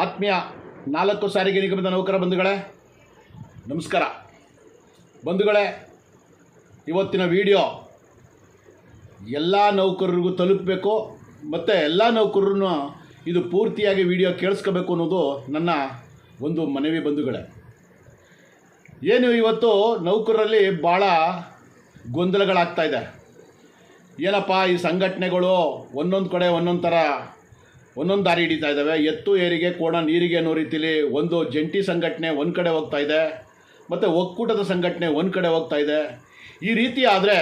ಆತ್ಮೀಯ ನಾಲ್ಕು ಸಾರಿಗೆ ನಿಗಮದ ನೌಕರ ಬಂಧುಗಳೇ, ನಮಸ್ಕಾರ. ಬಂಧುಗಳೇ, ಇವತ್ತಿನ ವಿಡಿಯೋ ಎಲ್ಲ ನೌಕರರಿಗೂ ತಲುಪಬೇಕು ಮತ್ತು ಎಲ್ಲ ನೌಕರರನ್ನು ಇದು ಪೂರ್ತಿಯಾಗಿ ವಿಡಿಯೋ ಕೇಳಿಸ್ಕೋಬೇಕು ಅನ್ನೋದು ನನ್ನ ಒಂದು ಮನವಿ ಬಂಧುಗಳೇ. ಏನು ಇವತ್ತು ನೌಕರರಲ್ಲಿ ಭಾಳ ಗೊಂದಲಗಳಾಗ್ತಾ ಇದೆ. ಏನಪ್ಪ ಈ ಸಂಘಟನೆಗಳು ಒಂದೊಂದು ಕಡೆ ಒಂದೊಂದು ಥರ ಒಂದೊಂದು ದಾರಿ ಹಿಡಿತಾ ಇದ್ದಾವೆ ಎತ್ತು, ಏರಿಗೆ, ಕೋಣ, ನೀರಿಗೆ ಅನ್ನೋ ರೀತಿಲಿ ಒಂದು ಜಂಟಿ ಸಂಘಟನೆ ಒಂದು ಕಡೆ ಹೋಗ್ತಾ ಇದೆ. ಮತ್ತು ಒಕ್ಕೂಟದ ಸಂಘಟನೆ ಒಂದು ಕಡೆ ಹೋಗ್ತಾ ಇದೆ. ಈ ರೀತಿ ಆದರೆ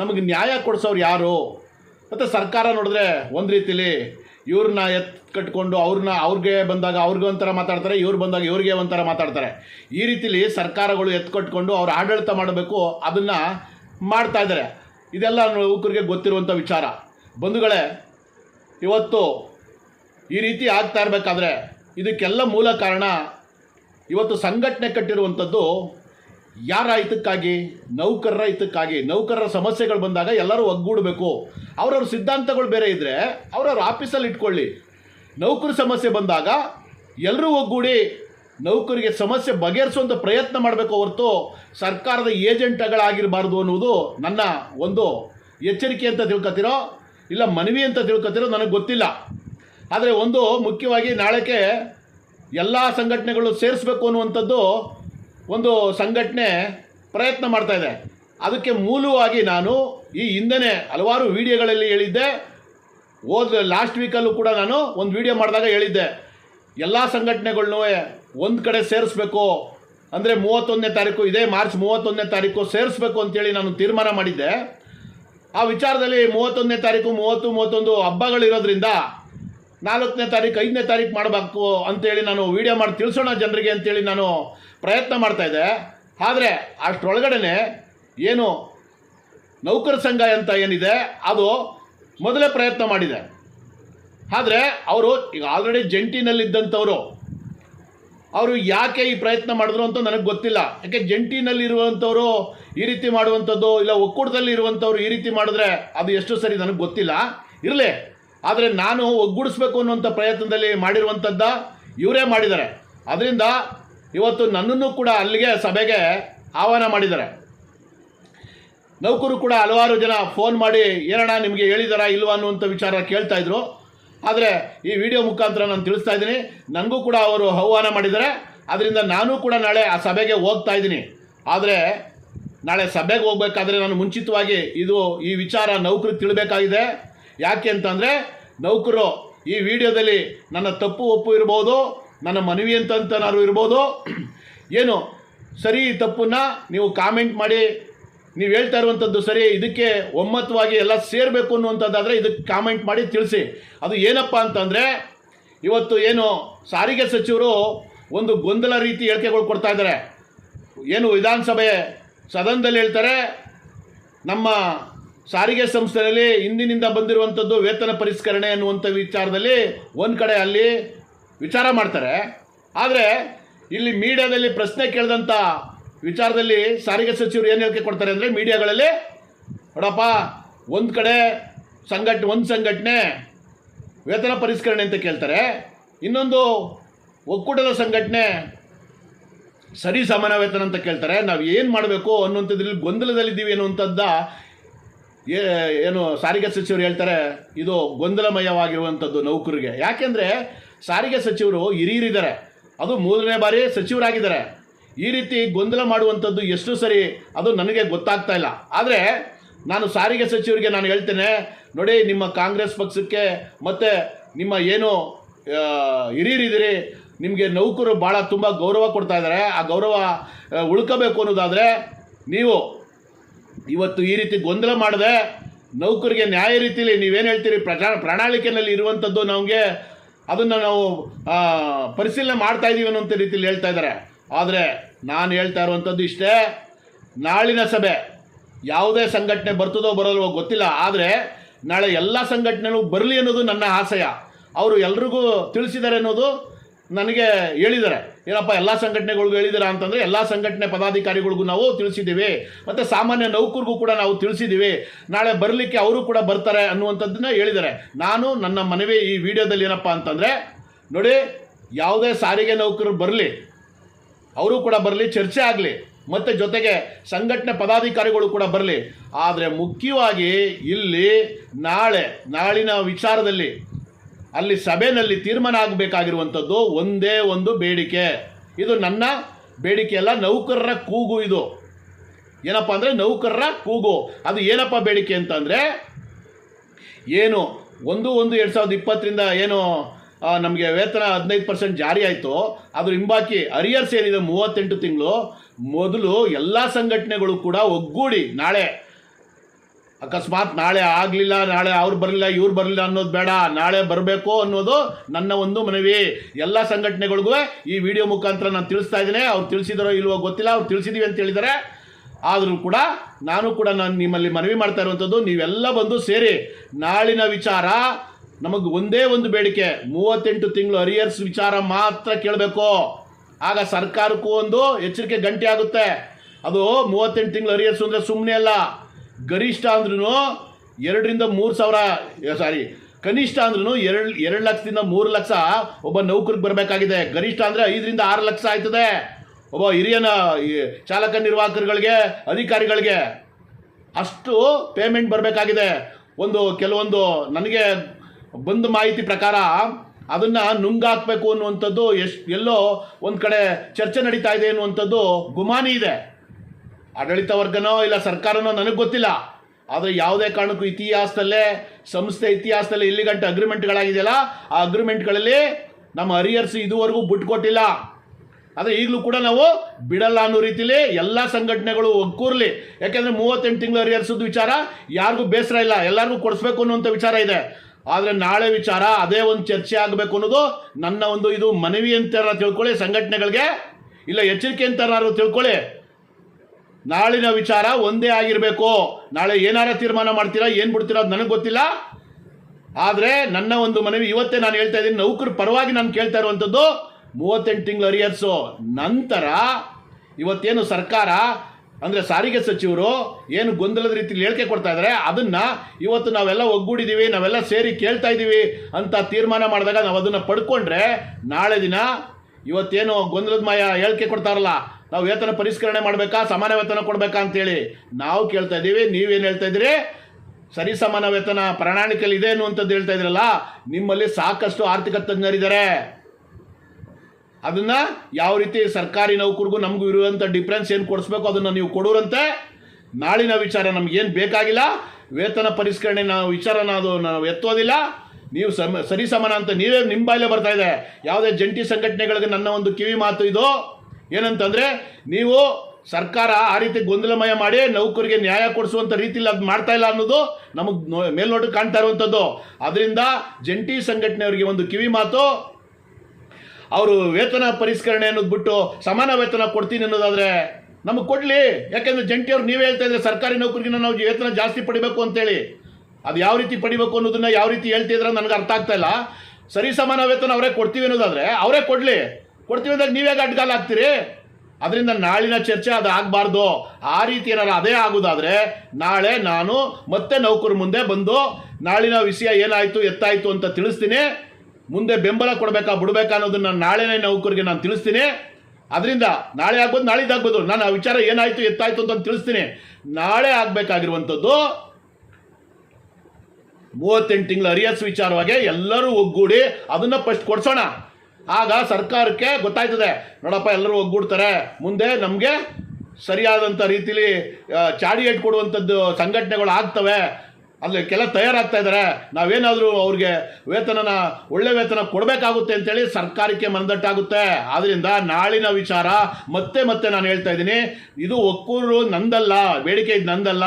ನಮಗೆ ನ್ಯಾಯ ಕೊಡಿಸೋರು ಯಾರು? ಮತ್ತು ಸರ್ಕಾರ ನೋಡಿದ್ರೆ ಒಂದು ರೀತಿಲಿ ಇವ್ರನ್ನ ಎತ್ ಕಟ್ಕೊಂಡು ಅವ್ರನ್ನ ಅವ್ರಿಗೆ ಬಂದಾಗ ಅವ್ರಿಗೆ ಒಂಥರ ಮಾತಾಡ್ತಾರೆ, ಇವ್ರು ಬಂದಾಗ ಇವ್ರಿಗೆ ಒಂಥರ ಮಾತಾಡ್ತಾರೆ. ಈ ರೀತಿಲಿ ಸರ್ಕಾರಗಳು ಎತ್ತು ಕಟ್ಕೊಂಡು ಅವ್ರು ಆಡಳಿತ ಮಾಡಬೇಕು, ಅದನ್ನು ಮಾಡ್ತಾ ಇದ್ದಾರೆ ಇದೆಲ್ಲ ಯುವಕರಿಗೆ ಗೊತ್ತಿರುವಂಥ ವಿಚಾರ. ಬಂಧುಗಳೇ, ಇವತ್ತು ಈ ರೀತಿ ಆಗ್ತಾ ಇರಬೇಕಾದ್ರೆ ಇದಕ್ಕೆಲ್ಲ ಮೂಲ ಕಾರಣ ಇವತ್ತು ಸಂಘಟನೆ ಕಟ್ಟಿರುವಂಥದ್ದು ಯಾರ ಹಿತಕ್ಕಾಗಿ? ನೌಕರರ ಹಿತಕ್ಕಾಗಿ. ನೌಕರರ ಸಮಸ್ಯೆಗಳು ಬಂದಾಗ ಎಲ್ಲರೂ ಒಗ್ಗೂಡಬೇಕು. ಅವರವ್ರ ಸಿದ್ಧಾಂತಗಳು ಬೇರೆ ಇದ್ದರೆ ಅವ್ರವ್ರ ಆಫೀಸಲ್ಲಿ ಇಟ್ಕೊಳ್ಳಿ. ನೌಕರ ಸಮಸ್ಯೆ ಬಂದಾಗ ಎಲ್ಲರೂ ಒಗ್ಗೂಡಿ ನೌಕರಿಗೆ ಸಮಸ್ಯೆ ಬಗೆಹರಿಸುವಂಥ ಪ್ರಯತ್ನ ಮಾಡಬೇಕು ಹೊರತು ಸರ್ಕಾರದ ಏಜೆಂಟ್ಗಳಾಗಿರಬಾರ್ದು ಅನ್ನುವುದು ನನ್ನ ಒಂದು ಎಚ್ಚರಿಕೆ ಅಂತ ತಿಳ್ಕೊತಿರೋ ಇಲ್ಲ ಮನವಿ ಅಂತ ತಿಳ್ಕೊತಿರೋ ನನಗೆ ಗೊತ್ತಿಲ್ಲ. ಆದರೆ ಒಂದು ಮುಖ್ಯವಾಗಿ ನಾಳೆಗೆ ಎಲ್ಲ ಸಂಘಟನೆಗಳು ಸೇರಿಸ್ಬೇಕು ಅನ್ನುವಂಥದ್ದು ಒಂದು ಸಂಘಟನೆ ಪ್ರಯತ್ನ ಮಾಡ್ತಾ ಇದೆ. ಅದಕ್ಕೆ ಮೂಲವಾಗಿ ನಾನು ಈ ಹಿಂದೆನೇ ಹಲವಾರು ವಿಡಿಯೋಗಳಲ್ಲಿ ಹೇಳಿದ್ದೆ. ಹೋದ ಲಾಸ್ಟ್ ವೀಕಲ್ಲೂ ಕೂಡ ನಾನು ಒಂದು ವಿಡಿಯೋ ಮಾಡಿದಾಗ ಹೇಳಿದ್ದೆ. ಎಲ್ಲ ಸಂಘಟನೆಗಳ್ನೂ ಒಂದು ಕಡೆ ಸೇರಿಸ್ಬೇಕು. ಅಂದರೆ ಮೂವತ್ತೊಂದನೇ ತಾರೀಕು, ಇದೇ ಮಾರ್ಚ್ ಮೂವತ್ತೊಂದನೇ ತಾರೀಕು ಸೇರಿಸ್ಬೇಕು ಅಂತೇಳಿ ನಾನು ತೀರ್ಮಾನ ಮಾಡಿದ್ದೆ. ಆ ವಿಚಾರದಲ್ಲಿ ಮೂವತ್ತೊಂದನೇ ತಾರೀಕು, ಮೂವತ್ತು, ಮೂವತ್ತೊಂದು ಹಬ್ಬಗಳಿರೋದ್ರಿಂದ ನಾಲ್ಕನೇ ತಾರೀಕು, ಐದನೇ ತಾರೀಕು ಮಾಡಬೇಕು ಅಂತೇಳಿ ನಾನು ವಿಡಿಯೋ ಮಾಡಿ ತಿಳಿಸೋಣ ಜನರಿಗೆ ಅಂತೇಳಿ ನಾನು ಪ್ರಯತ್ನ ಮಾಡ್ತಾ ಇದ್ದೆ. ಆದರೆ ಅಷ್ಟರೊಳಗಡೆ ಏನು ನೌಕರ ಸಂಘ ಅಂತ ಏನಿದೆ, ಅದು ಮೊದಲೇ ಪ್ರಯತ್ನ ಮಾಡಿದೆ. ಆದರೆ ಅವರು ಈಗ ಆಲ್ರೆಡಿ ಜಂಟಿನಲ್ಲಿದ್ದಂಥವರು, ಅವರು ಯಾಕೆ ಈ ಪ್ರಯತ್ನ ಮಾಡಿದ್ರು ಅಂತ ನನಗೆ ಗೊತ್ತಿಲ್ಲ. ಯಾಕೆ ಜಂಟಿನಲ್ಲಿರುವಂಥವರು ಈ ರೀತಿ ಮಾಡುವಂಥದ್ದು, ಇಲ್ಲ ಒಕ್ಕೂಟದಲ್ಲಿ ಇರುವಂಥವ್ರು ಈ ರೀತಿ ಮಾಡಿದ್ರೆ ಅದು ಎಷ್ಟು ಸರಿ ನನಗೆ ಗೊತ್ತಿಲ್ಲ. ಇರಲಿ ಆದರೆ ನಾನು ಒಗ್ಗೂಡಿಸ್ಬೇಕು ಅನ್ನುವಂಥ ಪ್ರಯತ್ನದಲ್ಲಿ ಮಾಡಿರುವಂಥದ್ದ ಇವರೇ ಮಾಡಿದ್ದಾರೆ. ಅದರಿಂದ ಇವತ್ತು ನನ್ನನ್ನು ಕೂಡ ಅಲ್ಲಿಗೆ ಸಭೆಗೆ ಆಹ್ವಾನ ಮಾಡಿದ್ದಾರೆ. ನೌಕರು ಕೂಡ ಹಲವಾರು ಜನ ಫೋನ್ ಮಾಡಿ, ಏನಣ್ಣ, ನಿಮಗೆ ಹೇಳಿದಾರಾ ಇಲ್ವಾ? ಅನ್ನುವಂಥ ವಿಚಾರ ಕೇಳ್ತಾ ಇದ್ರು. ಆದರೆ ಈ ವಿಡಿಯೋ ಮುಖಾಂತರ ನಾನು ತಿಳಿಸ್ತಾ ಇದ್ದೀನಿ. ನನಗೂ ಕೂಡ ಅವರು ಆಹ್ವಾನ ಮಾಡಿದ್ದಾರೆ. ಅದರಿಂದ ನಾನು ಕೂಡ ನಾಳೆ ಆ ಸಭೆಗೆ ಹೋಗ್ತಾ ಇದ್ದೀನಿ. ಆದರೆ ನಾಳೆ ಸಭೆಗೆ ಹೋಗ್ಬೇಕಾದ್ರೆ ನಾನು ಮುಂಚಿತವಾಗಿ ಇದು ಈ ವಿಚಾರ ನೌಕರಿಗೆ ತಿಳಬೇಕಾಗಿದೆ. ಯಾಕೆ ಅಂತಂದರೆ ನೌಕರು ಈ ವಿಡಿಯೋದಲ್ಲಿ ನನ್ನ ತಪ್ಪು ಒಪ್ಪು ಇರ್ಬೋದು, ನನ್ನ ಮನವಿ ಅಂತಂತನಾದ್ರು ಇರ್ಬೋದು. ಏನು ಸರಿ ತಪ್ಪನ್ನ ನೀವು ಕಾಮೆಂಟ್ ಮಾಡಿ, ನೀವು ಹೇಳ್ತಾ ಇರುವಂಥದ್ದು ಸರಿ, ಇದಕ್ಕೆ ಒಮ್ಮತವಾಗಿ ಎಲ್ಲ ಸೇರಬೇಕು ಅನ್ನುವಂಥದ್ದಾದರೆ ಇದಕ್ಕೆ ಕಾಮೆಂಟ್ ಮಾಡಿ ತಿಳಿಸಿ. ಅದು ಏನಪ್ಪ ಅಂತಂದರೆ, ಇವತ್ತು ಏನು ಸಾರಿಗೆ ಸಚಿವರು ಒಂದು ಗೊಂದಲ ರೀತಿ ಹೇಳಿಕೆಗಳು ಕೊಡ್ತಾ ಇದ್ದಾರೆ. ಏನು ವಿಧಾನಸಭೆ ಸದನದಲ್ಲಿ ಹೇಳ್ತಾರೆ, ನಮ್ಮ ಸಾರಿಗೆ ಸಂಸ್ಥೆಯಲ್ಲಿ ಹಿಂದಿನಿಂದ ಬಂದಿರುವಂಥದ್ದು ವೇತನ ಪರಿಷ್ಕರಣೆ ಅನ್ನುವಂಥ ವಿಚಾರದಲ್ಲಿ ಒಂದು ಕಡೆ ಅಲ್ಲಿ ವಿಚಾರ ಮಾಡ್ತಾರೆ. ಆದರೆ ಇಲ್ಲಿ ಮೀಡಿಯಾದಲ್ಲಿ ಪ್ರಶ್ನೆ ಕೇಳಿದಂಥ ವಿಚಾರದಲ್ಲಿ ಸಾರಿಗೆ ಸಚಿವರು ಏನು ಹೇಳಿಕೆ ಕೊಡ್ತಾರೆ ಅಂದರೆ ಮೀಡಿಯಾಗಳಲ್ಲಿ, ನೋಡಪ್ಪ, ಒಂದು ಕಡೆ ಸಂಘಟನೆ ಒಂದು ಸಂಘಟನೆ ವೇತನ ಪರಿಷ್ಕರಣೆ ಅಂತ ಕೇಳ್ತಾರೆ. ಇನ್ನೊಂದು ಒಕ್ಕೂಟದ ಸಂಘಟನೆ ಸರಿ ಸಮಾನ ವೇತನ ಅಂತ ಕೇಳ್ತಾರೆ. ನಾವು ಏನು ಮಾಡಬೇಕು ಅನ್ನುವಂಥದ್ರಲ್ಲಿ ಗೊಂದಲದಲ್ಲಿದ್ದೀವಿ ಅನ್ನುವಂಥದ್ದ ಏ- ಏನು, ಸಾರಿಗೆ ಸಚಿವರು ಹೇಳ್ತಾರೆ, ಇದು ಗೊಂದಲಮಯವಾಗಿರುವಂಥದ್ದು ನೌಕರಿಗೆ ಯಾಕೆಂದರೆ, ಸಾರಿಗೆ ಸಚಿವರು ಹಿರಿಯರಿದ್ದಾರೆ. ಅದು ಮೂರನೇ ಬಾರಿ ಸಚಿವರಾಗಿದ್ದಾರೆ. ಈ ರೀತಿ ಗೊಂದಲ ಮಾಡುವಂಥದ್ದು ಎಷ್ಟು ಸರಿ, ಅದು ನನಗೆ ಗೊತ್ತಾಗ್ತಾ ಇಲ್ಲ. ಆದರೆ, ನಾನು ಸಾರಿಗೆ ಸಚಿವರಿಗೆ ನಾನು ಹೇಳ್ತೇನೆ, ನೋಡಿ, ನಿಮ್ಮ ಕಾಂಗ್ರೆಸ್ ಪಕ್ಷಕ್ಕೆ ಮತ್ತು ನಿಮ್ಮ ಏನು ಹಿರಿಯರಿದ್ದೀರಿ, ನಿಮಗೆ ನೌಕರು ಭಾಳ ತುಂಬ ಗೌರವ ಕೊಡ್ತಾ ಇದ್ದಾರೆ. ಆ ಗೌರವ ಉಳ್ಕೋಬೇಕು ಅನ್ನೋದಾದರೆ, ನೀವು ಇವತ್ತು ಈ ರೀತಿ ಗೊಂದಲ ಮಾಡಿದೆ ನೌಕರಿಗೆ ನ್ಯಾಯ ರೀತಿಯಲ್ಲಿ ನೀವೇನು ಹೇಳ್ತೀರಿ? ಪ್ರಜಾ ಪ್ರಣಾಳಿಕೆಯಲ್ಲಿ ಇರುವಂಥದ್ದು ನಮಗೆ ಅದನ್ನು ನಾವು ಪರಿಶೀಲನೆ ಮಾಡ್ತಾ ಇದ್ದೀವಿ ಅನ್ನೋಂಥ ರೀತಿಯಲ್ಲಿ ಹೇಳ್ತಾ ಇದ್ದಾರೆ. ಆದರೆ ನಾನು ಹೇಳ್ತಾ ಇರುವಂಥದ್ದು ಇಷ್ಟೇ, ನಾಳಿನ ಸಭೆ ಯಾವುದೇ ಸಂಘಟನೆ ಬರ್ತದೋ ಬರಲ್ವೋ ಗೊತ್ತಿಲ್ಲ. ಆದರೆ ನಾಳೆ ಎಲ್ಲ ಸಂಘಟನೆಗಳು ಬರಲಿ ಅನ್ನೋದು ನನ್ನ ಆಶಯ ಅವರು ಎಲ್ರಿಗೂ ತಿಳಿಸಿದ್ದಾರೆ ಅನ್ನೋದು ನನಗೆ ಹೇಳಿದ್ದಾರೆ. ಏನಪ್ಪ, ಎಲ್ಲ ಸಂಘಟನೆಗಳಿಗೂ ಹೇಳಿದ್ದೀರಾ ಅಂತಂದರೆ ಎಲ್ಲ ಸಂಘಟನೆ ಪದಾಧಿಕಾರಿಗಳಿಗೂ ನಾವು ತಿಳಿಸಿದ್ದೀವಿ ಮತ್ತು ಸಾಮಾನ್ಯ ನೌಕರಿಗೂ ಕೂಡ ನಾವು ತಿಳಿಸಿದ್ದೀವಿ ನಾಳೆ ಬರಲಿಕ್ಕೆ ಅವರು ಕೂಡ ಬರ್ತಾರೆ ಅನ್ನುವಂಥದ್ದನ್ನ ಹೇಳಿದ್ದಾರೆ. ನಾನು ನನ್ನ ಮನವಿ ಈ ವಿಡಿಯೋದಲ್ಲಿ ಏನಪ್ಪ ಅಂತಂದರೆ, ನೋಡಿ, ಯಾವುದೇ ಸಾರಿಗೆ ನೌಕರರು ಬರಲಿ, ಅವರು ಕೂಡ ಬರಲಿ, ಚರ್ಚೆ ಆಗಲಿ, ಮತ್ತು ಜೊತೆಗೆ ಸಂಘಟನೆ ಪದಾಧಿಕಾರಿಗಳು ಕೂಡ ಬರಲಿ. ಆದರೆ ಮುಖ್ಯವಾಗಿ ಇಲ್ಲಿ ನಾಳೆ, ನಾಳಿನ ವಿಚಾರದಲ್ಲಿ ಅಲ್ಲಿ ಸಭೆಯಲ್ಲಿ ತೀರ್ಮಾನ ಆಗಬೇಕಾಗಿರುವಂಥದ್ದು ಒಂದೇ ಒಂದು ಬೇಡಿಕೆ. ಇದು ನನ್ನ ಬೇಡಿಕೆ ಅಲ್ಲ, ನೌಕರರ ಕೂಗು ಇದು. ಏನಪ್ಪ ಅಂದರೆ ನೌಕರರ ಕೂಗು. ಅದು ಏನಪ್ಪ ಬೇಡಿಕೆ ಅಂತಂದರೆ, ಏನು, ಒಂದು ಒಂದು ಎರಡು ಸಾವಿರದ ಇಪ್ಪತ್ತರಿಂದ ಏನು ನಮಗೆ ವೇತನ ಹದಿನೈದು ಪರ್ಸೆಂಟ್ ಜಾರಿ ಆಯಿತು, ಅದ್ರ ಹಿಂಬಾಕಿ ಅರಿಯರ್ಸ್ ಏನಿದೆ ಮೂವತ್ತೆಂಟು ತಿಂಗಳು ಮೊದಲು ಎಲ್ಲ ಸಂಘಟನೆಗಳು ಕೂಡ ಒಗ್ಗೂಡಿ ನಾಳೆ ಅಕಸ್ಮಾತ್ ನಾಳೆ ಆಗಲಿಲ್ಲ, ನಾಳೆ ಅವ್ರು ಬರಲಿಲ್ಲ, ಇವ್ರು ಬರಲಿಲ್ಲ ಅನ್ನೋದು ಬೇಡ. ನಾಳೆ ಬರಬೇಕು ಅನ್ನೋದು ನನ್ನ ಒಂದು ಮನವಿ. ಎಲ್ಲ ಸಂಘಟನೆಗಳಿಗೂ ಈ ವಿಡಿಯೋ ಮುಖಾಂತರ ನಾನು ತಿಳಿಸ್ತಾ ಇದ್ದೀನಿ. ಅವ್ರು ತಿಳಿಸಿದಾರೋ ಇಲ್ವೋ ಗೊತ್ತಿಲ್ಲ. ಅವ್ರು ತಿಳಿಸಿದೀವಿ ಅಂತ ಹೇಳಿದ್ದಾರೆ. ಆದರೂ ಕೂಡ ನಾನು ಕೂಡ ನಾನು ನಿಮ್ಮಲ್ಲಿ ಮನವಿ ಮಾಡ್ತಾ ಇರುವಂಥದ್ದು ನೀವೆಲ್ಲ ಬಂದು ಸೇರಿ ನಾಳಿನ ವಿಚಾರ, ನಮಗೆ ಒಂದೇ ಒಂದು ಬೇಡಿಕೆ, ಮೂವತ್ತೆಂಟು ತಿಂಗಳು ಅರಿಯರ್ಸ್ ವಿಚಾರ ಮಾತ್ರ ಕೇಳಬೇಕು. ಆಗ ಸರ್ಕಾರಕ್ಕೂ ಒಂದು ಎಚ್ಚರಿಕೆ ಗಂಟೆ ಆಗುತ್ತೆ. ಅದು ಮೂವತ್ತೆಂಟು ತಿಂಗಳು ಅರಿಯರ್ಸ್ ಅಂದರೆ ಸುಮ್ಮನೆ ಅಲ್ಲ. ಗರಿಷ್ಠ ಅಂದ್ರೂ ಎರಡರಿಂದ ಮೂರು ಸಾವಿರ ಸಾರಿ ಕನಿಷ್ಠ ಅಂದ್ರೂ ಎರಡು ಎರಡು ಲಕ್ಷದಿಂದ ಮೂರು ಲಕ್ಷ ಒಬ್ಬ ನೌಕರಿಗೆ ಬರಬೇಕಾಗಿದೆ. ಗರಿಷ್ಠ ಅಂದರೆ ಐದರಿಂದ ಆರು ಲಕ್ಷ ಆಯ್ತದೆ. ಒಬ್ಬ ಹಿರಿಯನ ಚಾಲಕ ನಿರ್ವಾಹಕರುಗಳಿಗೆ, ಅಧಿಕಾರಿಗಳಿಗೆ ಅಷ್ಟು ಪೇಮೆಂಟ್ ಬರಬೇಕಾಗಿದೆ. ಒಂದು ಕೆಲವೊಂದು ನನಗೆ ಬಂದ ಮಾಹಿತಿ ಪ್ರಕಾರ ಅದನ್ನು ನುಂಗಾಕಬೇಕು ಅನ್ನುವಂಥದ್ದು ಎಷ್ಟು ಎಲ್ಲೋ ಒಂದು ಕಡೆ ಚರ್ಚೆ ನಡೀತಾ ಇದೆ ಅನ್ನುವಂಥದ್ದು ಗುಮಾನಿ ಇದೆ. ಆಡಳಿತ ವರ್ಗನೋ ಇಲ್ಲ ಸರ್ಕಾರನೋ ನನಗೆ ಗೊತ್ತಿಲ್ಲ. ಆದರೆ ಯಾವುದೇ ಕಾರಣಕ್ಕೂ ಇತಿಹಾಸದಲ್ಲೇ, ಸಂಸ್ಥೆ ಇತಿಹಾಸದಲ್ಲಿ ಇಲ್ಲಿ ಗಂಟೆ ಅಗ್ರಿಮೆಂಟ್ಗಳಾಗಿದೆಯಲ್ಲ ಆ ಅಗ್ರಿಮೆಂಟ್ಗಳಲ್ಲಿ ನಮ್ಮ ಹರಿಯರ್ಸ್ ಇದುವರೆಗೂ ಬಿಟ್ಕೊಟ್ಟಿಲ್ಲ ಆದರೆ ಈಗಲೂ ಕೂಡ ನಾವು ಬಿಡಲ್ಲ ಅನ್ನೋ ರೀತಿಲಿ ಎಲ್ಲ ಸಂಘಟನೆಗಳು ಒಗ್ಗೂರ್ಲಿ. ಯಾಕೆಂದರೆ ಮೂವತ್ತೆಂಟು ತಿಂಗಳು ಹರಿಹರಿಸೋದು ವಿಚಾರ ಯಾರಿಗೂ ಬೇಸರ ಇಲ್ಲ, ಎಲ್ಲರಿಗೂ ಕೊಡಿಸ್ಬೇಕು ಅನ್ನುವಂಥ ವಿಚಾರ ಇದೆ. ಆದರೆ ನಾಳೆ ವಿಚಾರ ಅದೇ ಒಂದು ಚರ್ಚೆ ಆಗಬೇಕು ಅನ್ನೋದು ನನ್ನ ಒಂದು ಇದು ಮನವಿ ಅಂತ ತಿಳ್ಕೊಳ್ಳಿ, ಸಂಘಟನೆಗಳಿಗೆ. ಇಲ್ಲ ಎಚ್ಚರಿಕೆ ಅಂತಾರು ತಿಳ್ಕೊಳ್ಳಿ. ನಾಳಿನ ವಿಚಾರ ಒಂದೇ ಆಗಿರಬೇಕು. ನಾಳೆ ಏನಾರ ತೀರ್ಮಾನ ಮಾಡ್ತೀರಾ, ಏನು ಬಿಡ್ತೀರಾ ಅದು ನನಗೆ ಗೊತ್ತಿಲ್ಲ. ಆದರೆ ನನ್ನ ಒಂದು ಮನವಿ, ಇವತ್ತೇ ನಾನು ಹೇಳ್ತಾ ಇದ್ದೀನಿ, ನೌಕರ ಪರವಾಗಿ ನಾನು ಕೇಳ್ತಾ ಇರುವಂಥದ್ದು ಮೂವತ್ತೆಂಟು ತಿಂಗಳು ಅರಿಯರ್ಸು ನಂತರ ಇವತ್ತೇನು ಸರ್ಕಾರ, ಅಂದರೆ ಸಾರಿಗೆ ಸಚಿವರು ಏನು ಗೊಂದಲದ ರೀತಿಯಲ್ಲಿ ಹೇಳಿಕೆ ಕೊಡ್ತಾ ಇದ್ದಾರೆ ಅದನ್ನು ಇವತ್ತು ನಾವೆಲ್ಲ ಒಗ್ಗೂಡಿದ್ದೀವಿ ನಾವೆಲ್ಲ ಸೇರಿ ಕೇಳ್ತಾ ಇದ್ದೀವಿ ಅಂತ ತೀರ್ಮಾನ ಮಾಡಿದಾಗ ನಾವು ಅದನ್ನು ಪಡ್ಕೊಂಡ್ರೆ ನಾಳೆ ದಿನ ಇವತ್ತೇನು ಗೊಂದಲದ ಮಾಯ ಹೇಳಿಕೆ ಕೊಡ್ತಾರಲ್ಲ ನಾವು ವೇತನ ಪರಿಷ್ಕರಣೆ ಮಾಡಬೇಕಾ? ಸಮಾನ ವೇತನ ಕೊಡಬೇಕಾ ಅಂತೇಳಿ ನಾವು ಕೇಳ್ತಾ ಇದ್ದೀವಿ. ನೀವೇನು ಹೇಳ್ತಾ ಇದ್ದೀರಿ? ಸರಿ ಸಮಾನ ವೇತನ ಪ್ರಣಾಳಿಕೆಯಲ್ಲಿ ಇದೆ ಅನ್ನುವಂಥದ್ದು ಹೇಳ್ತಾ ಇದ್ರಲ್ಲ, ನಿಮ್ಮಲ್ಲಿ ಸಾಕಷ್ಟು ಆರ್ಥಿಕ ತಜ್ಞರಿದ್ದಾರೆ. ಅದನ್ನ ಯಾವ ರೀತಿ ಸರ್ಕಾರಿ ನೌಕರಿಗೂ ನಮಗೂ ಇರುವಂಥ ಡಿಫ್ರೆನ್ಸ್ ಏನು ಕೊಡಿಸ್ಬೇಕು ಅದನ್ನು ನೀವು ಕೊಡೋರಂತೆ. ನಾಳಿನ ವಿಚಾರ ನಮಗೇನು ಬೇಕಾಗಿಲ್ಲ. ವೇತನ ಪರಿಷ್ಕರಣೆ ನಾವು ವಿಚಾರನ ಅದು ನಾವು ಎತ್ತೋದಿಲ್ಲ. ನೀವು ಸರಿ ಸಮಾನ ಅಂತ ನೀವೇ ನಿಮ್ಮ ಬಾಯಲ್ಲೇ ಬರ್ತಾ ಇದೆ. ಯಾವುದೇ ಜಂಟಿ ಸಂಘಟನೆಗಳಿಗೆ ನನ್ನ ಒಂದು ಕಿವಿ ಮಾತು ಇದು. ಏನಂತಂದರೆ ನೀವು ಸರ್ಕಾರ ಆ ರೀತಿ ಗೊಂದಲಮಯ ಮಾಡಿ ನೌಕರಿಗೆ ನ್ಯಾಯ ಕೊಡಿಸುವಂಥ ರೀತಿಯಲ್ಲಿ ಅದು ಮಾಡ್ತಾ ಇಲ್ಲ ಅನ್ನೋದು ನಮಗೆ ಮೇಲ್ನೋಟಕ್ಕೆ ಕಾಣ್ತಾ ಇರುವಂಥದ್ದು ಅದರಿಂದ ಜಂಟಿ ಸಂಘಟನೆಯವರಿಗೆ ಒಂದು ಕಿವಿ ಮಾತು, ಅವರು ವೇತನ ಪರಿಷ್ಕರಣೆ ಅನ್ನೋದು ಬಿಟ್ಟು ಸಮಾನ ವೇತನ ಕೊಡ್ತೀನಿ ಅನ್ನೋದಾದ್ರೆ ನಮಗೆ ಕೊಡಲಿ. ಯಾಕೆಂದ್ರೆ ಜಂಟಿಯವ್ರು ನೀವೇ ಹೇಳ್ತಾ ಇದ್ರೆ ಸರ್ಕಾರಿ ನೌಕರಿಗಿನ ನಾವು ವೇತನ ಜಾಸ್ತಿ ಪಡಿಬೇಕು ಅಂತೇಳಿ. ಅದು ಯಾವ ರೀತಿ ಪಡಿಬೇಕು ಅನ್ನೋದನ್ನ ಯಾವ ರೀತಿ ಹೇಳ್ತಿದ್ರೆ ನನಗೆ ಅರ್ಥ ಆಗ್ತಾ ಇಲ್ಲ. ಸರಿ ಸಮಾನ ವೇತನ ಅವರೇ ಕೊಡ್ತೀವಿ ಅನ್ನೋದಾದ್ರೆ ಅವರೇ ಕೊಡಲಿ. ಕೊಡ್ತೀವಿ ಅಂದಾಗ ನೀವೇ ಅಡ್ಗಾಲ ಹಾಕ್ತೀರಿ? ಅದರಿಂದ ನಾಳಿನ ಚರ್ಚೆ ಅದು ಆಗಬಾರ್ದು. ಆ ರೀತಿ ಏನಾರ ಅದೇ ಆಗೋದಾದರೆ ನಾಳೆ ನಾನು ಮತ್ತೆ ನೌಕರ ಮುಂದೆ ಬಂದು ನಾಳಿನ ವಿಷಯ ಏನಾಯಿತು, ಎತ್ತಾಯಿತು ಅಂತ ತಿಳಿಸ್ತೀನಿ. ಮುಂದೆ ಬೆಂಬಲ ಕೊಡಬೇಕಾ, ಬಿಡಬೇಕಾ ಅನ್ನೋದನ್ನು ನಾಳೆನೇ ನೌಕರಿಗೆ ನಾನು ತಿಳಿಸ್ತೀನಿ. ಅದರಿಂದ ನಾಳೆ ಆಗ್ಬೋದು ನಾಳಿದ್ದಾಗ್ಬೋದು ನಾನು ಆ ವಿಚಾರ ಏನಾಯಿತು, ಎತ್ತಾಯಿತು ಅಂತ ತಿಳಿಸ್ತೀನಿ. ನಾಳೆ ಆಗಬೇಕಾಗಿರುವಂಥದ್ದು ಮೂವತ್ತೆಂಟು ತಿಂಗಳ ಅರಿಯರ್ಸ್ ವಿಚಾರವಾಗಿ ಎಲ್ಲರೂ ಒಗ್ಗೂಡಿ ಅದನ್ನು ಫಸ್ಟ್ ಕೊಡ್ಸೋಣ. ಆಗ ಸರ್ಕಾರಕ್ಕೆ ಗೊತ್ತಾಯ್ತದೆ. ನೋಡಪ್ಪ ಎಲ್ಲರೂ ಒಗ್ಗೂಡ್ತಾರೆ. ಮುಂದೆ ನಮಗೆ ಸರಿಯಾದಂಥ ರೀತಿಲಿ ಚಾಡಿ ಕೊಡುವಂಥದ್ದು ಸಂಘಟನೆಗಳು ಆಗ್ತವೆ. ಅದಕ್ಕೆಲ್ಲ ತಯಾರಾಗ್ತಾ ಇದ್ದಾರೆ ನಾವೇನಾದರೂ ಅವ್ರಿಗೆ ವೇತನನ, ಒಳ್ಳೆ ವೇತನ ಕೊಡಬೇಕಾಗುತ್ತೆ ಅಂತೇಳಿ ಸರ್ಕಾರಕ್ಕೆ ಮನದಟ್ಟಾಗುತ್ತೆ. ಆದ್ದರಿಂದ ನಾಳಿನ ವಿಚಾರ ಮತ್ತೆ ಮತ್ತೆ ನಾನು ಹೇಳ್ತಾ ಇದ್ದೀನಿ. ಇದು ಒಕ್ಕೂರು ನಂದಲ್ಲ, ಬೇಡಿಕೆ ಇದು ನಂದಲ್ಲ.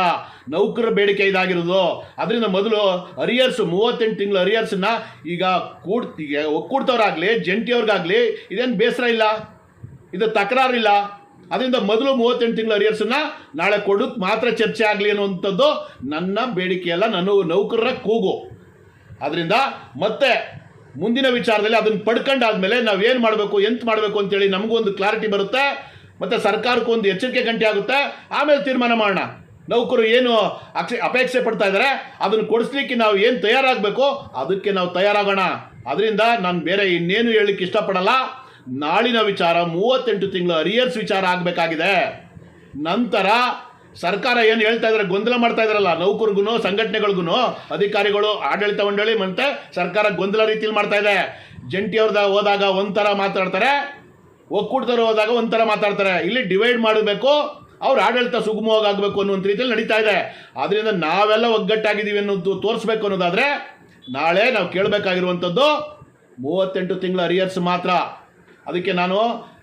ನೌಕರ ಬೇಡಿಕೆ ಇದಾಗಿರೋದು. ಅದರಿಂದ ಮೊದಲು ಅರಿಯರ್ಸ್, ಮೂವತ್ತೆಂಟು ತಿಂಗಳು ಅರಿಯರ್ಸನ್ನ ಈಗ ಕೂಡ್ ಒಕ್ಕೂಡ್ತವ್ರಾಗಲಿ, ಜಂಟಿಯವ್ರಿಗಾಗಲಿ, ಇದೇನು ಬೇಸರ ಇಲ್ಲ. ಇದು ತಕರಾರಿಲ್ಲ. ಅದರಿಂದ ಮೊದಲು ಮೂವತ್ತೆಂಟು ತಿಂಗಳ ಅರಿಯರ್ಸನ್ನ ನಾಳೆ ಕೊಡೋಕ್ಕೆ ಮಾತ್ರ ಚರ್ಚೆ ಆಗಲಿ ಅನ್ನುವಂಥದ್ದು ನನ್ನ ಬೇಡಿಕೆಯಲ್ಲ, ನನ್ನ ನೌಕರರ ಕೂಗು. ಅದರಿಂದ ಮತ್ತೆ ಮುಂದಿನ ವಿಚಾರದಲ್ಲಿ ಅದನ್ನು ಪಡ್ಕೊಂಡಾದ್ಮೇಲೆ ನಾವೇನು ಮಾಡಬೇಕು, ಎಂತ ಮಾಡಬೇಕು ಅಂತೇಳಿ ನಮಗೂ ಒಂದು ಕ್ಲಾರಿಟಿ ಬರುತ್ತೆ. ಮತ್ತು ಸರ್ಕಾರಕ್ಕೂ ಒಂದು ಎಚ್ಚರಿಕೆ ಗಂಟೆ ಆಗುತ್ತೆ. ಆಮೇಲೆ ತೀರ್ಮಾನ ಮಾಡೋಣ. ನೌಕರು ಏನು ಅಕ್ಷ, ಅಪೇಕ್ಷೆ ಪಡ್ತಾ ಇದ್ದಾರೆ ಅದನ್ನು ಕೊಡಿಸ್ಲಿಕ್ಕೆ ನಾವು ಏನು ತಯಾರಾಗಬೇಕು, ಅದಕ್ಕೆ ನಾವು ತಯಾರಾಗೋಣ. ಅದರಿಂದ ನಾನು ಬೇರೆ ಇನ್ನೇನು ಹೇಳಲಿಕ್ಕೆ ಇಷ್ಟಪಡಲ್ಲ. ನಾಳಿನ ವಿಚಾರ, ಮೂವತ್ತೆಂಟು ತಿಂಗಳು ಅರಿಯರ್ಸ್ ವಿಚಾರ ಆಗಬೇಕಾಗಿದೆ. ನಂತರ ಸರ್ಕಾರ ಏನು ಹೇಳ್ತಾ ಇದ್ರೆ, ಗೊಂದಲ ಮಾಡ್ತಾ ಇದಾರಲ್ಲ ನೌಕರಿಗೂ ಸಂಘಟನೆಗಳಿಗೂ ಅಧಿಕಾರಿಗಳು, ಆಡಳಿತ ಮಂಡಳಿ ಮತ್ತೆ ಸರ್ಕಾರ ಗೊಂದಲ ರೀತಿಯಲ್ಲಿ ಮಾಡ್ತಾ ಇದೆ. ಜಂಟಿಯವ್ರದ ಹೋದಾಗ ಒಂಥರ ಮಾತಾಡ್ತಾರೆ, ಒಕ್ಕೂಟದವ್ರು ಹೋದಾಗ ಒಂಥರ ಮಾತಾಡ್ತಾರೆ. ಇಲ್ಲಿ ಡಿವೈಡ್ ಮಾಡಬೇಕು, ಅವ್ರ ಆಡಳಿತ ಸುಗಮವಾಗಿ ಆಗಬೇಕು ಅನ್ನುವಂಥ ರೀತಿಯಲ್ಲಿ ನಡೀತಾ ಇದೆ. ಆದ್ದರಿಂದ ನಾವೆಲ್ಲ ಒಗ್ಗಟ್ಟಾಗಿದ್ದೀವಿ ಅನ್ನೋದು ತೋರಿಸ್ಬೇಕು ಅನ್ನೋದಾದರೆ, ನಾಳೆ ನಾವು ಕೇಳಬೇಕಾಗಿರುವಂಥದ್ದು ಮೂವತ್ತೆಂಟು ತಿಂಗಳ ಅರಿಯರ್ಸ್ ಮಾತ್ರ. ಅದಕ್ಕೆ ನಾನು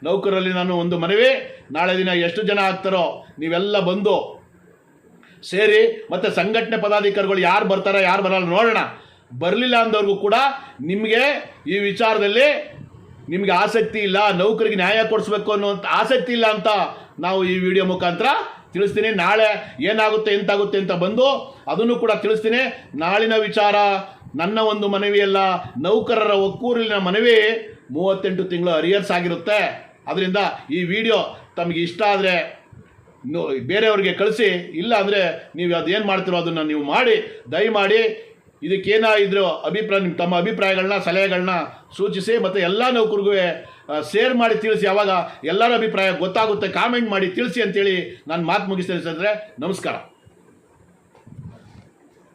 ನೌಕರರಲ್ಲಿ ನಾನು ಒಂದು ಮನವಿ, ನಾಳೆ ದಿನ ಎಷ್ಟು ಜನ ಆಗ್ತಾರೋ ನೀವೆಲ್ಲ ಬಂದು ಸೇರಿ ಮತ್ತು ಸಂಘಟನೆ ಪದಾಧಿಕಾರಿಗಳು ಯಾರು ಬರ್ತಾರೆ ಯಾರು ಬರಲ್ಲ ನೋಡೋಣ. ಬರಲಿಲ್ಲ ಅಂದವ್ರಿಗೂ ಕೂಡ ನಿಮಗೆ ಈ ವಿಚಾರದಲ್ಲಿ ನಿಮಗೆ ಆಸಕ್ತಿ ಇಲ್ಲ, ನೌಕರಿಗೆ ನ್ಯಾಯ ಕೊಡಿಸ್ಬೇಕು ಅನ್ನುವಂಥ ಆಸಕ್ತಿ ಇಲ್ಲ ಅಂತ ನಾವು ಈ ವಿಡಿಯೋ ಮುಖಾಂತರ ತಿಳಿಸ್ತೀನಿ. ನಾಳೆ ಏನಾಗುತ್ತೆ, ಎಂತಾಗುತ್ತೆ ಅಂತ ಬಂದು ಅದನ್ನು ಕೂಡ ತಿಳಿಸ್ತೀನಿ. ನಾಳಿನ ವಿಚಾರ, ನನ್ನ ಒಂದು ಮನವಿಯಲ್ಲ, ನೌಕರರ ಒಕ್ಕೂರಿನ ಮನವಿ ಮೂವತ್ತೆಂಟು ತಿಂಗಳು ಅರಿಯರ್ಸ್ ಆಗಿರುತ್ತೆ. ಅದರಿಂದ ಈ ವಿಡಿಯೋ ತಮಗೆ ಇಷ್ಟ ಆದರೆ ಬೇರೆಯವ್ರಿಗೆ ಕಳಿಸಿ, ಇಲ್ಲ ಅಂದರೆ ನೀವು ಅದೇನು ಮಾಡ್ತಿರೋ ಅದನ್ನು ನೀವು ಮಾಡಿ, ದಯಮಾಡಿ ಇದಕ್ಕೇನಾದರೂ ಅಭಿಪ್ರಾಯ ನಿಮ್ಮ ತಮ್ಮ ಅಭಿಪ್ರಾಯಗಳನ್ನ ಸಲಹೆಗಳನ್ನ ಸೂಚಿಸಿ ಮತ್ತು ಎಲ್ಲ ನೌಕರಿಗೂ ಶೇರ್ ಮಾಡಿ ತಿಳಿಸಿ. ಯಾವಾಗ ಎಲ್ಲರ ಅಭಿಪ್ರಾಯ ಗೊತ್ತಾಗುತ್ತೆ ಕಾಮೆಂಟ್ ಮಾಡಿ ತಿಳಿಸಿ ಅಂತೇಳಿ ನಾನು ಮಾತು ಮುಗಿಸ್ತೇನೆ ಸರ್ ನಮಸ್ಕಾರ.